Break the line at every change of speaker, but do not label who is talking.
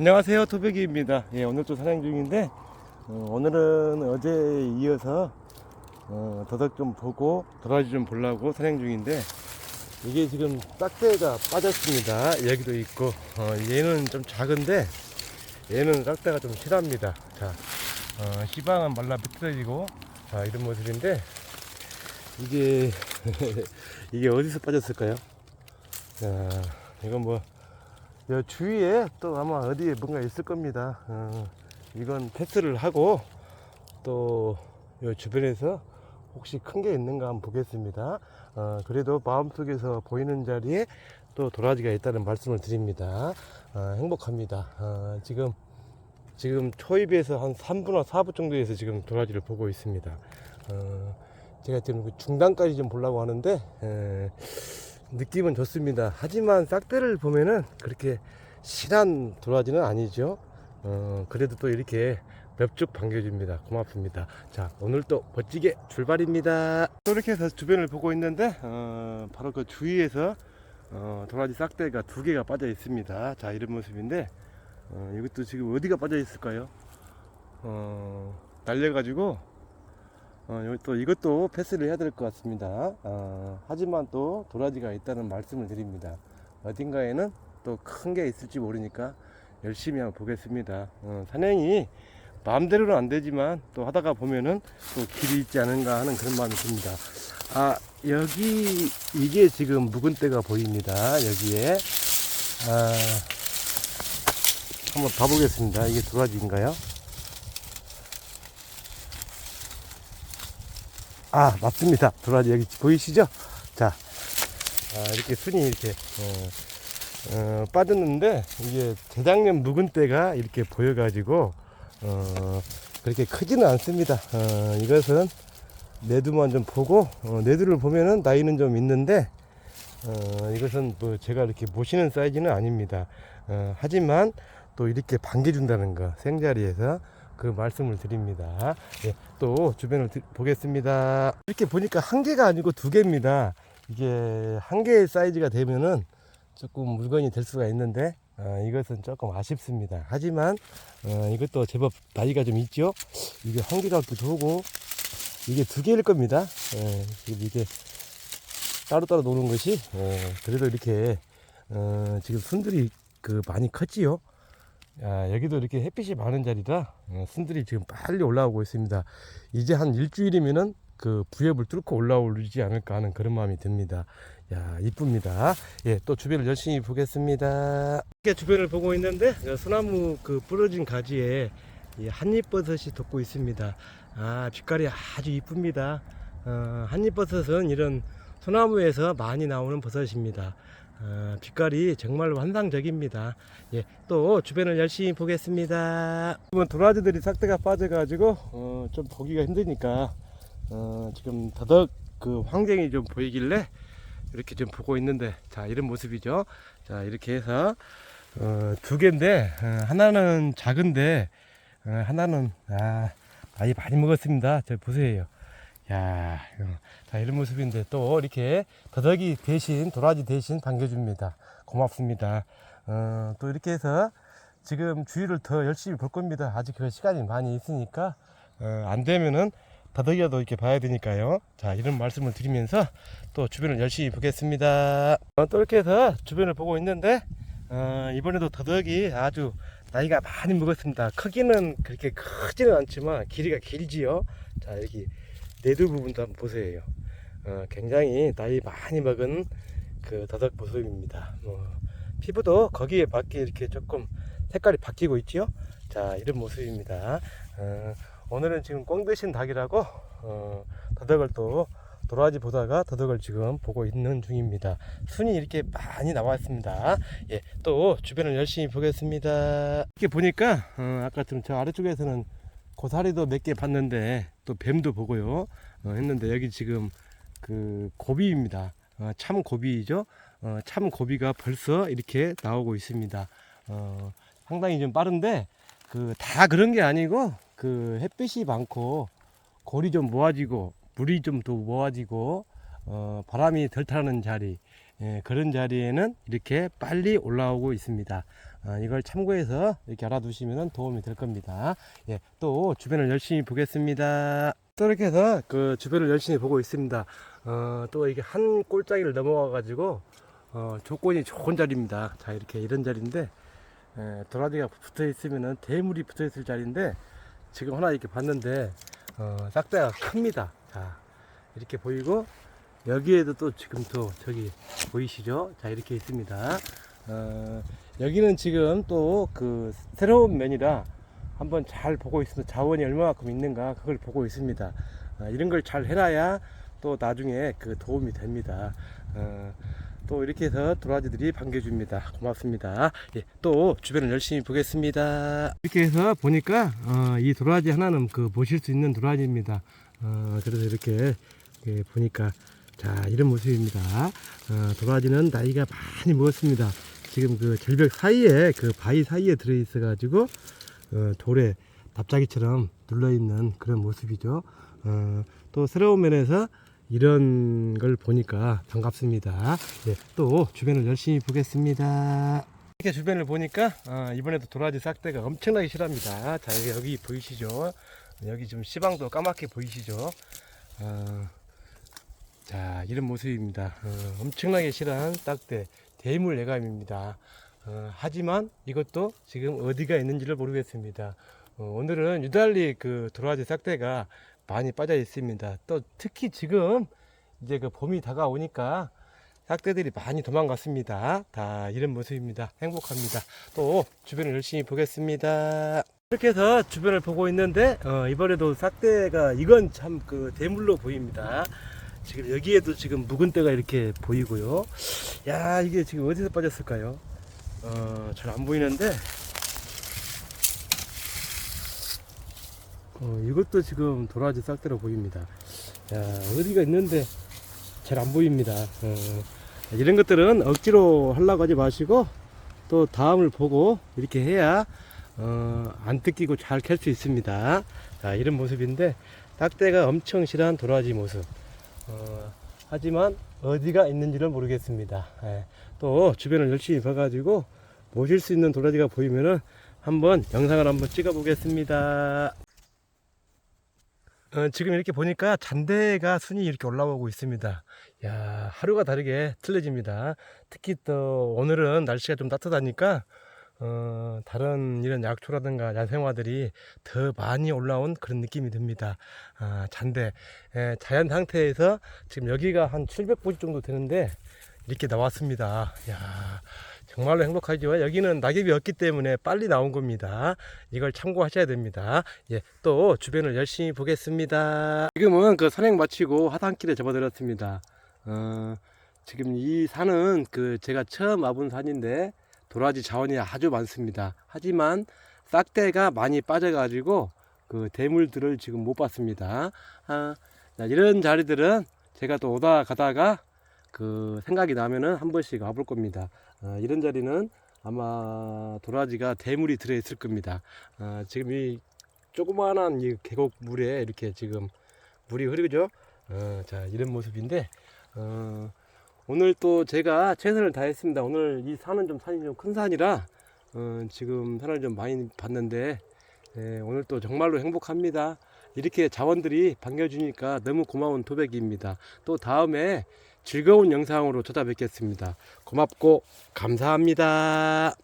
안녕하세요 토백이입니다. 예, 오늘 또 사냥 중인데 어, 오늘은 어제에 이어서 어, 더덕 좀 보고 도라지 좀 보려고 사냥 중인데 이게 지금 딱대가 빠졌습니다. 여기도 있고 어, 얘는 좀 작은데 얘는 딱대가 좀 실합니다. 자 어, 시방은 말라 비틀어지고 자 이런 모습인데 이게 이게 어디서 빠졌을까요? 자 이건 뭐 요 주위에 또 아마 어디에 뭔가 있을 겁니다. 어, 이건 패스를 하고 또 요 주변에서 혹시 큰 게 있는가 한번 보겠습니다. 어, 그래도 마음속에서 보이는 자리에 또 도라지가 있다는 말씀을 드립니다. 어, 행복합니다. 어, 지금 지금 초입에서 한 3분나 4분 정도에서 지금 도라지를 보고 있습니다. 어, 제가 지금 그 중단까지 좀 보려고 하는데 에, 느낌은 좋습니다. 하지만 싹대를 보면은 그렇게 실한 도라지는 아니죠. 어, 그래도 또 이렇게 몇쭉 반겨줍니다. 고맙습니다. 자, 오늘 또 멋지게 출발입니다. 또 이렇게 해서 주변을 보고 있는데, 어, 바로 그 주위에서 어, 도라지 싹대가 두 개가 빠져 있습니다. 자, 이런 모습인데, 어, 이것도 지금 어디가 빠져 있을까요? 어, 날려가지고, 어, 또 이것도 패스를 해야 될 것 같습니다. 어, 하지만 또 도라지가 있다는 말씀을 드립니다. 어딘가에는 또 큰 게 있을지 모르니까 열심히 한번 보겠습니다. 어, 사냥이 마음대로는 안 되지만 또 하다가 보면은 또 길이 있지 않은가 하는 그런 마음이 듭니다. 아, 여기 이게 지금 묵은 때가 보입니다. 여기에. 아, 한번 봐보겠습니다. 이게 도라지인가요? 아 맞습니다. 도라지 여기 보이시죠? 자 아, 이렇게 순이 이렇게 어, 어, 빠졌는데 이게 재작년 묵은 때가 이렇게 보여 가지고 어, 그렇게 크지는 않습니다. 어, 이것은 내두만 좀 보고 어, 내두를 보면은 나이는 좀 있는데 어, 이것은 뭐 제가 이렇게 모시는 사이즈는 아닙니다. 어, 하지만 또 이렇게 반겨준다는 거 생자리에서 그 말씀을 드립니다. 예, 또 주변을 드- 보겠습니다. 이렇게 보니까 한 개가 아니고 두 개입니다. 이게 한 개의 사이즈가 되면은 조금 물건이 될 수가 있는데 어, 이것은 조금 아쉽습니다. 하지만 어, 이것도 제법 나이가 좀 있죠. 이게 한 개 같기도 하고 이게 두 개일 겁니다. 예, 이게 따로따로 노는 것이 예, 그래도 이렇게 어, 지금 순들이 그 많이 컸지요. 야, 여기도 이렇게 햇빛이 많은 자리라 어, 순들이 지금 빨리 올라오고 있습니다. 이제 한 일주일이면은 그 부엽을 뚫고 올라오지 않을까 하는 그런 마음이 듭니다. 야, 이쁩니다. 예, 또 주변을 열심히 보겠습니다. 이렇게 주변을 보고 있는데 어, 소나무 그 부러진 가지에 이 한잎버섯이 돋고 있습니다. 아, 빛깔이 아주 이쁩니다. 어, 한잎버섯은 이런 소나무에서 많이 나오는 버섯입니다. 어, 빛깔이 정말로 환상적입니다. 예, 또 주변을 열심히 보겠습니다. 지금 도라지들이 싹대가 빠져가지고 어, 좀 보기가 힘드니까 어, 지금 더덕 그 환경이 좀 보이길래 이렇게 좀 보고 있는데 자 이런 모습이죠. 자 이렇게 해서 어, 두 개인데 어, 하나는 작은데 어, 하나는 아 많이 많이 먹었습니다. 저 보세요. 야, 어, 자 이런 모습인데 또 이렇게 더덕이 대신 도라지 대신 반겨줍니다. 고맙습니다. 어, 또 이렇게 해서 지금 주위를 더 열심히 볼 겁니다. 아직 그 시간이 많이 있으니까 어, 안 되면은 더덕이라도 이렇게 봐야 되니까요. 자 이런 말씀을 드리면서 또 주변을 열심히 보겠습니다. 어, 또 이렇게 해서 주변을 보고 있는데 어, 이번에도 더덕이 아주 나이가 많이 먹었습니다. 크기는 그렇게 크지는 않지만 길이가 길지요. 자 여기 내두 부분도 한번 보세요. 어, 굉장히 나이 많이 먹은 그 더덕 모습입니다. 뭐, 피부도 거기에 맞게 이렇게 조금 색깔이 바뀌고 있지요. 자 이런 모습입니다. 어, 오늘은 지금 꽁 대신 닭이라고 어, 더덕을 또 도라지 보다가 더덕을 지금 보고 있는 중입니다. 순이 이렇게 많이 나왔습니다. 예, 또 주변을 열심히 보겠습니다. 이렇게 보니까 어, 아까 좀저 아래쪽에서는 고사리도 몇 개 봤는데 또 뱀도 보고요. 어, 했는데 여기 지금 그 고비입니다. 어, 참 고비죠. 어, 참 고비가 벌써 이렇게 나오고 있습니다. 어, 상당히 좀 빠른데 그 다 그런 게 아니고 그 햇빛이 많고 골이 좀 모아지고 물이 좀 더 모아지고 어, 바람이 덜 타는 자리 예, 그런 자리에는 이렇게 빨리 올라오고 있습니다. 어, 이걸 참고해서 이렇게 알아두시면 도움이 될 겁니다. 예, 또 주변을 열심히 보겠습니다. 또 이렇게 해서 그 주변을 열심히 보고 있습니다. 어, 또 이게 한 골짜기를 넘어가 가지고 어, 조건이 좋은 자리입니다. 자 이렇게 이런 자리인데 에, 도라지가 붙어 있으면은 대물이 붙어 있을 자리인데 지금 하나 이렇게 봤는데 어, 싹대가 큽니다. 자 이렇게 보이고 여기에도 또 지금 또 저기 보이시죠? 자 이렇게 있습니다. 어, 여기는 지금 또 그 새로운 면이라 한번 잘 보고 있습니다. 자원이 얼마만큼 있는가 그걸 보고 있습니다. 어, 이런 걸 잘 해놔야 또 나중에 그 도움이 됩니다. 어, 또 이렇게 해서 도라지들이 반겨줍니다. 고맙습니다. 예, 또 주변을 열심히 보겠습니다. 이렇게 해서 보니까 어, 이 도라지 하나는 그 보실 수 있는 도라지입니다. 어, 그래서 이렇게 예, 보니까 자 이런 모습입니다. 어, 도라지는 나이가 많이 먹었습니다. 지금 그 절벽 사이에 그 바위 사이에 들어 있어 가지고 어, 돌에 납작이처럼 눌러 있는 그런 모습이죠. 어, 또 새로운 면에서 이런 걸 보니까 반갑습니다. 예, 또 주변을 열심히 보겠습니다. 이렇게 주변을 보니까 어, 이번에도 도라지 싹대가 엄청나게 실합니다. 자 여기, 보이시죠? 여기 좀 시방도 까맣게 보이시죠? 어, 자 이런 모습입니다. 어, 엄청나게 실한 딱대 대물 예감입니다. 어, 하지만 이것도 지금 어디가 있는지를 모르겠습니다. 어, 오늘은 유달리 그 도라지 싹대가 많이 빠져 있습니다. 또 특히 지금 이제 그 봄이 다가오니까 싹대들이 많이 도망갔습니다. 다 이런 모습입니다. 행복합니다. 또 주변을 열심히 보겠습니다. 이렇게 해서 주변을 보고 있는데 어, 이번에도 싹대가 이건 참 그 대물로 보입니다. 지금 여기에도 지금 묵은 때가 이렇게 보이고요. 야 이게 지금 어디서 빠졌을까요? 어, 잘 안 보이는데 어, 이것도 지금 도라지 싹대로 보입니다. 야, 어디가 있는데 잘 안 보입니다. 어, 이런 것들은 억지로 하려고 하지 마시고 또 다음을 보고 이렇게 해야 어, 안 뜯기고 잘 캘 수 있습니다. 자, 이런 모습인데 딱대가 엄청 실한 도라지 모습. 어, 하지만 어디가 있는지를 모르겠습니다. 예, 또 주변을 열심히 봐가지고 모실 수 있는 도라지가 보이면은 한번 영상을 한번 찍어 보겠습니다. 어, 지금 이렇게 보니까 잔대가 순이 이렇게 올라오고 있습니다. 야, 하루가 다르게 틀려집니다. 특히 또 오늘은 날씨가 좀 따뜻하니까 어, 다른 이런 약초라든가 야생화들이 더 많이 올라온 그런 느낌이 듭니다. 아, 잔대. 예, 자연 상태에서 지금 여기가 한 700보지 정도 되는데 이렇게 나왔습니다. 야, 정말로 행복하죠. 여기는 낙엽이 없기 때문에 빨리 나온 겁니다. 이걸 참고하셔야 됩니다. 예, 또 주변을 열심히 보겠습니다. 지금은 그 산행 마치고 하단길에 접어들었습니다. 어, 지금 이 산은 그 제가 처음 와본 산인데 도라지 자원이 아주 많습니다. 하지만 싹대가 많이 빠져가지고 그 대물들을 지금 못 봤습니다. 아, 자, 이런 자리들은 제가 또 오다 가다가 그 생각이 나면은 한 번씩 와볼 겁니다. 아, 이런 자리는 아마 도라지가 대물이 들어있을 겁니다. 아, 지금 이 조그마한 이 계곡 물에 이렇게 지금 물이 흐르죠. 어, 자 이런 모습인데 어, 오늘 또 제가 최선을 다했습니다. 오늘 이 산은 좀 산이 좀 큰 산이라 어, 지금 산을 좀 많이 봤는데 예, 오늘 또 정말로 행복합니다. 이렇게 자원들이 반겨주니까 너무 고마운 도백입니다. 또 다음에 즐거운 영상으로 찾아뵙겠습니다. 고맙고 감사합니다.